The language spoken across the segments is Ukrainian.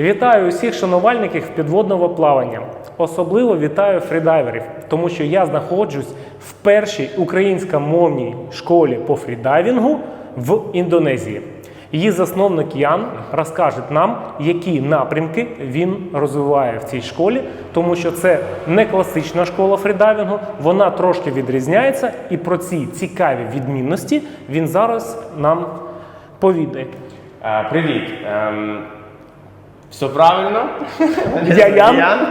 Вітаю усіх шанувальників підводного плавання. Особливо вітаю фрідайверів, тому що я знаходжусь в першій українськомовній школі по фрідайвінгу в Індонезії. Її засновник Ян розкаже нам, які напрямки він розвиває в цій школі, тому що це не класична школа фрідайвінгу, вона трошки відрізняється, і про ці цікаві відмінності він зараз нам повідає. Е, Привіт. Все правильно. Я Ян.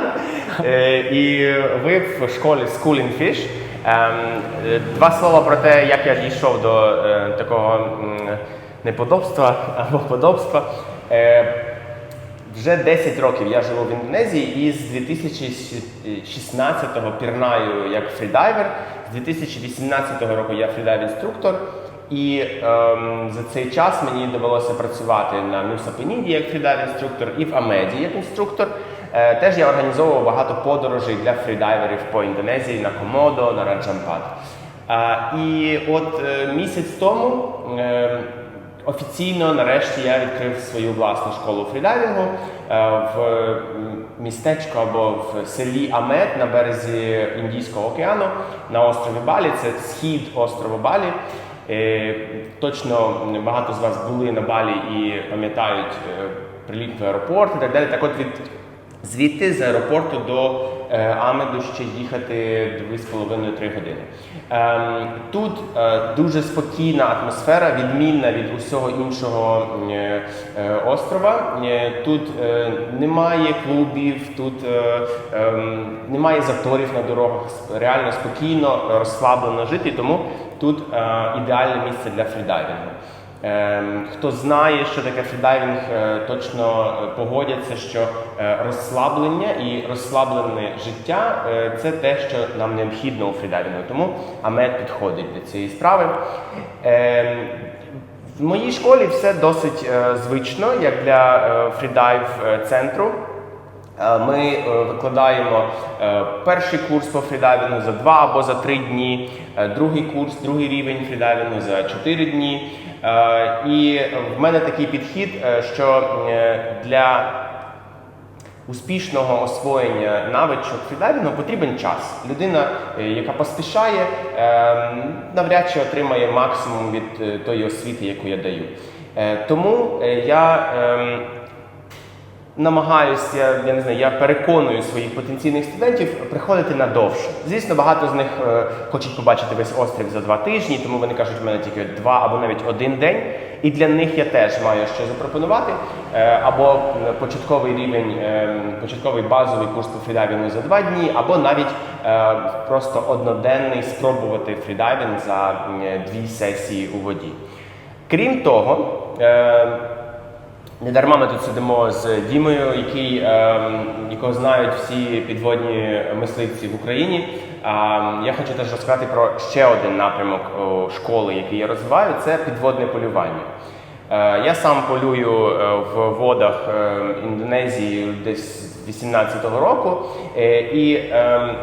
Е, І ви в школі School in Fish. Ем, е, Два слова про те, як я дійшов до е, такого неподобства або подобства. Вже 10 років я живу в Індонезії і з 2016-го пірнаю як фрідайвер. З 2018 року я фрідайв-інструктор. І ем, за цей час мені довелося працювати на Нуса Пеніді як фрідайв-інструктор і в Амеді як інструктор. Е, теж я організовував багато подорожей для фрідайверів по Індонезії на Комодо, на Раджампат. А, і от е, місяць тому е, офіційно нарешті я відкрив свою власну школу фрідайвінгу е, в м, містечку або в селі Амет на березі Індійського океану на острові Балі. Це схід острова Балі. Е, Точно багато з вас були на Балі і пам'ятають е, приліт в аеропорт і так далі. Так от від Звідти з аеропорту до е, Амеду ще їхати 2,5-3 години. Ем, тут дуже спокійна атмосфера, відмінна від усього іншого острова. Тут немає клубів, тут ем, немає заторів на дорогах. Реально спокійно, розслаблено жити, тому тут е, ідеальне місце для фрідайвінгу. Ем, Хто знає, що таке фрідайвінг, е, точно е, погодяться, що е, розслаблення і розслаблене життя е, це те, що нам необхідно у фрідайвінгу. Тому Амет підходить до цієї справи. Ем, В моїй школі все досить е, звично, як для е, фрідайв е. Е, Ми е, викладаємо е, перший курс по фрідайвінгу за два або за три дні, е, другий курс, другий рівень фрідайвінгу за чотири дні. Е, І в мене такий підхід, е, що е, для успішного освоєння навичок фрідайвінгу потрібен час. Людина, е, яка поспішає, е, навряд чи отримає максимум від е, тої освіти, яку я даю. Е, Тому е, я. Намагаюся, я, не знаю, я переконую своїх потенційних студентів приходити на довше. Звісно, багато з них е, хочуть побачити весь острів за два тижні, тому вони кажуть, в мене тільки два або навіть один день. І для них я теж маю що запропонувати. Е, або початковий рівень, е, початковий базовий курс по фрідайвінгу за два дні, або навіть е, просто одноденний спробувати фрідайвінг за дві сесії у воді. Крім того, е, не дарма ми тут сидимо з Дімою, який, ем, якого знають всі підводні мисливці в Україні. А, я хочу теж розказати про ще один напрямок школи, який я розвиваю, це підводне полювання. Е, я сам полюю е, в водах е, Індонезії десь з 18-го року. Е, і ем,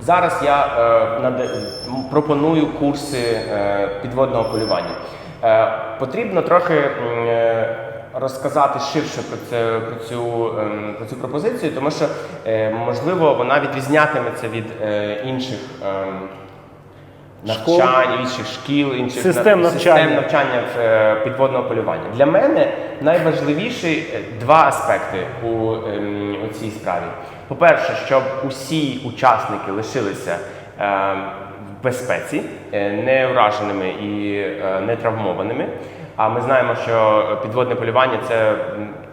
Зараз я е, м, пропоную курси е, підводного полювання. Е, потрібно трохи е, розказати ширше про, це, про, цю, ем, про цю пропозицію, тому що, е, можливо, вона відрізнятиметься від е, інших. ем, Школ. Навчань, інших шкіл, інших Систем навчання. систем навчання е, підводного полювання. Для мене найважливіші два аспекти у, ем, у цій справі. По-перше, щоб усі учасники лишилися безпеці, е, не ураженими і е, не травмованими. А ми знаємо, що підводне полювання це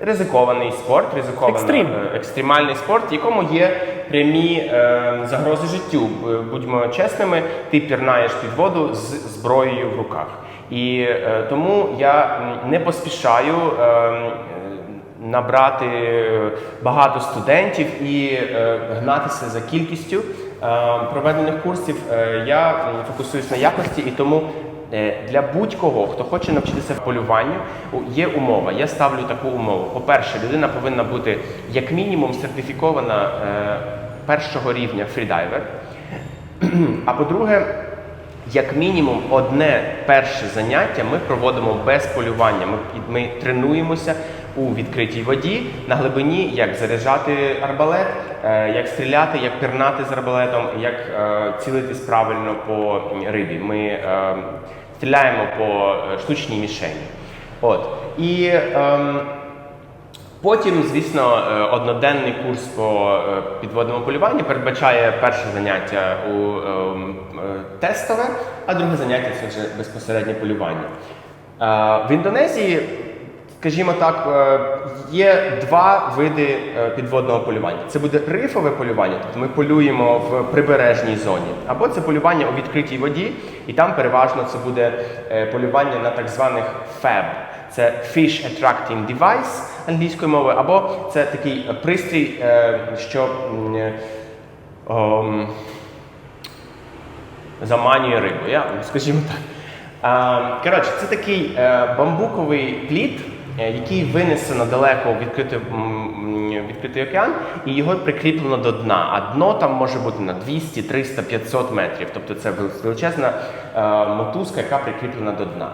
ризикований спорт, ризикований Екстрим. екстремальний спорт, в якому є прямі е, загрози життю. Будьмо чесними, ти пірнаєш під воду з зброєю в руках. І е, тому я не поспішаю. е, е, Набрати е, багато студентів і е, гнатися за кількістю е, проведених курсів. Е, я фокусуюсь на якості і тому Е, Для будь-кого, хто хоче навчитися полюванню, є умова. Я ставлю таку умову. По-перше, людина повинна бути як мінімум сертифікована е, першого рівня фрідайвер. А по-друге, як мінімум, одне перше заняття ми проводимо без полювання. Ми, ми тренуємося у відкритій воді на глибині, як заряджати арбалет, е, як стріляти, як пірнати з арбалетом, як е, цілитись правильно по рибі. Ми е, стріляємо по штучній мішені. От. І ем, Потім, звісно, одноденний курс по підводному полюванню передбачає перше заняття у ем, тестове, а друге заняття це вже безпосереднє полювання. Е, В Індонезії, скажімо так, е, є два види е, підводного полювання. Це буде рифове полювання, тобто ми полюємо в прибережній зоні, або це полювання у відкритій воді, і там переважно це буде е, полювання на так званих FAB. Це Fish Attracting Device англійською мовою, або це такий пристрій, що ом, заманює рибу. Я, скажімо так. Коротше, це такий бамбуковий плід, який винесено далеко в відкритий, відкритий океан, і його прикріплено до дна. А дно там може бути на 200, 300, 500 метрів. Тобто це вел- величезна е, мотузка, яка прикріплена до дна.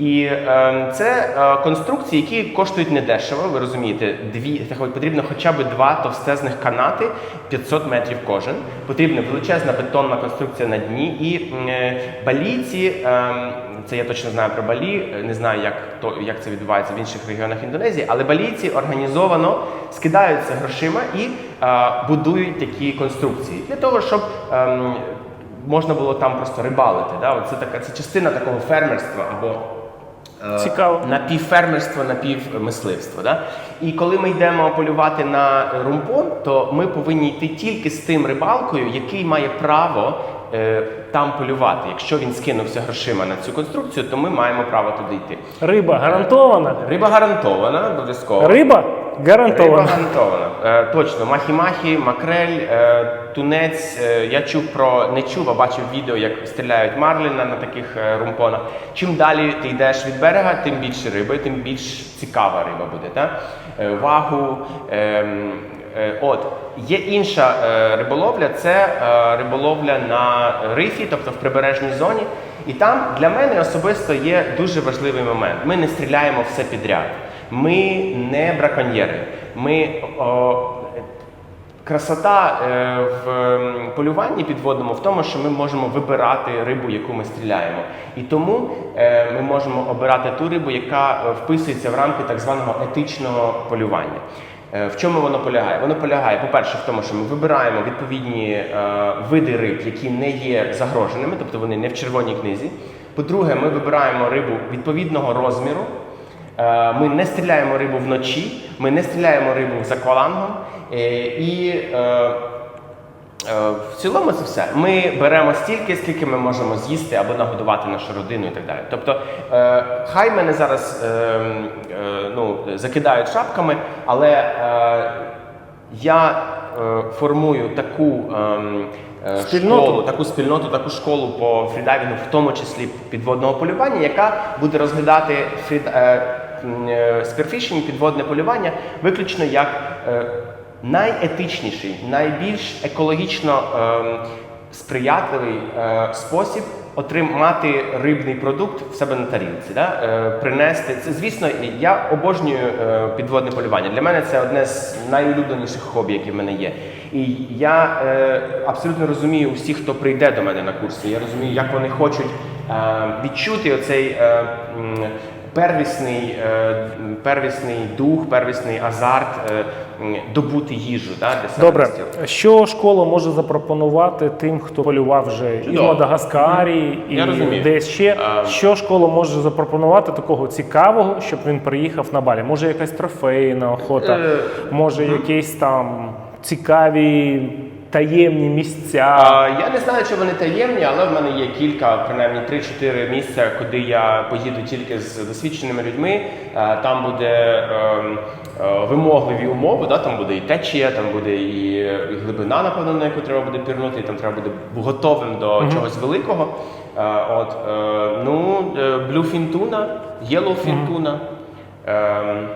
І е, це е, конструкції, які коштують недешево. Ви розумієте, дві потрібно хоча б два товстезних канати 500 метрів кожен. Потрібна величезна бетонна конструкція на дні. І е, балійці, е, це я точно знаю про Балі, е, не знаю, як то як це відбувається в інших регіонах Індонезії, але балійці організовано скидаються грошима і е, будують такі конструкції для того, щоб. ем, Можна було там просто рибалити. Да? Це така це частина такого фермерства або е, Цікаво. напівфермерства, напівмисливство. Да? І коли ми йдемо полювати на румпон, то ми повинні йти тільки з тим рибалкою, який має право там полювати. Якщо він скинувся грошима на цю конструкцію, то ми маємо право туди йти. Риба гарантована. Риба гарантована, обов'язково. Риба Риба гарантована. гарантована. Е, точно, махі-махі, макрель, е, тунець. Е, я чув про не чув, а бачив відео, як стріляють марліна на таких е, румпонах. Чим далі ти йдеш від берега, тим більше риби, тим більш цікава риба буде. Так? Е, вагу. Е, От є інша е, риболовля, це е, риболовля на рифі, тобто в прибережній зоні. І там для мене особисто є дуже важливий момент. Ми не стріляємо все підряд. Ми не браконьєри. Ми о, красота в полюванні підводному в тому, що ми можемо вибирати рибу, яку ми стріляємо. І тому ми можемо обирати ту рибу, яка вписується в рамки так званого етичного полювання. Е, В чому воно полягає? Воно полягає, по-перше, в тому, що ми вибираємо відповідні е, види риб, які не є загроженими, тобто вони не в червоній книзі. По-друге, ми вибираємо рибу відповідного розміру. Е, Ми не стріляємо рибу вночі, ми не стріляємо рибу за аквалангом. І в цілому це все. Ми беремо стільки, скільки ми можемо з'їсти або нагодувати нашу родину і так далі. Тобто, е, хай мене зараз е, е, ну, закидають шапками, але е, я е, формую таку. е, Спільноту. школу, таку спільноту, таку школу по фрідайвінгу, в тому числі підводного полювання, яка буде розглядати фрід, е, е, спірфішинг, підводне полювання виключно як е, найетичніший, найбільш екологічно ем, сприятливий е, спосіб отримати рибний продукт в себе на тарілці, да? е, принести це. Звісно, я обожнюю е, підводне полювання. Для мене це одне з найулюбленіших хобі, які в мене є. І я е, абсолютно розумію всіх, хто прийде до мене на курси. Я розумію, як вони хочуть е, відчути оцей. Е, Первісний, е, первісний дух, первісний азарт е, добути їжу да, для себе Добре, що школа може запропонувати тим, хто полював вже і в Мадагаскарі, і десь ще? Що школа може запропонувати такого цікавого, щоб він приїхав на балі? Може, якась трофейна охота, Е, може, якісь там цікаві таємні місця. А, я не знаю, чи вони таємні, але в мене є кілька, принаймні 3-4 місця, куди я поїду тільки з досвідченими людьми. Е, Там буде ем, е, вимогливі умови, да? там буде і течія, там буде і, і глибина, напевно, на яку треба буде пірнути, і там треба буде готовим до чогось великого. Е, От, ну, Yellowfin tuna. Ем, Е,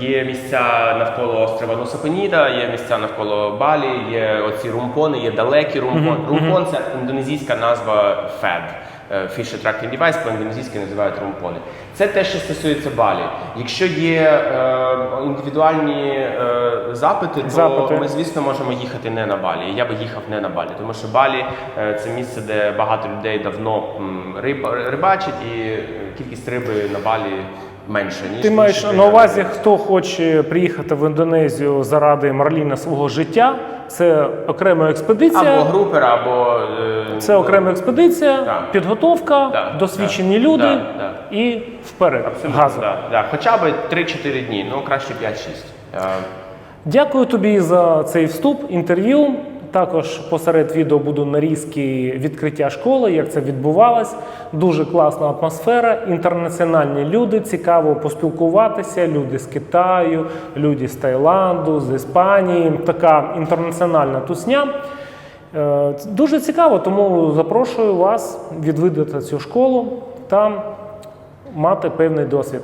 Є місця навколо острова Нусапеніда, є місця навколо Балі, є оці румпони, є далекі румпон. Румпон це індонезійська назва фед. е, Fish Attracting Device, по-індонезійськи називають румполі. Це те, що стосується Балі. Якщо є е, індивідуальні е, запити, то Запити. ми, звісно, можемо їхати не на Балі. Я би їхав не на Балі, тому що Балі е, це місце, де багато людей давно м, риб, рибачать, і е, кількість риби на Балі менша, ніж Ти маєш на увазі, хто хоче приїхати в Індонезію заради марліна свого життя. Це окрема експедиція. Або групер, або е, Це окрема експедиція, Так. підготовка, Так, досвідчені так, люди так, так. і вперед. Абсолютно, газом. да, да. Хоча б 3-4 дні, ну краще 5-6. Е, Дякую тобі за цей вступ, інтерв'ю. Також посеред відео буду нарізки відкриття школи, як це відбувалось. Дуже класна атмосфера, інтернаціональні люди, цікаво поспілкуватися. Люди з Китаю, люди з Таїланду, з Іспанії. Така інтернаціональна тусня. Е, Дуже цікаво, тому запрошую вас відвідати цю школу та мати певний досвід.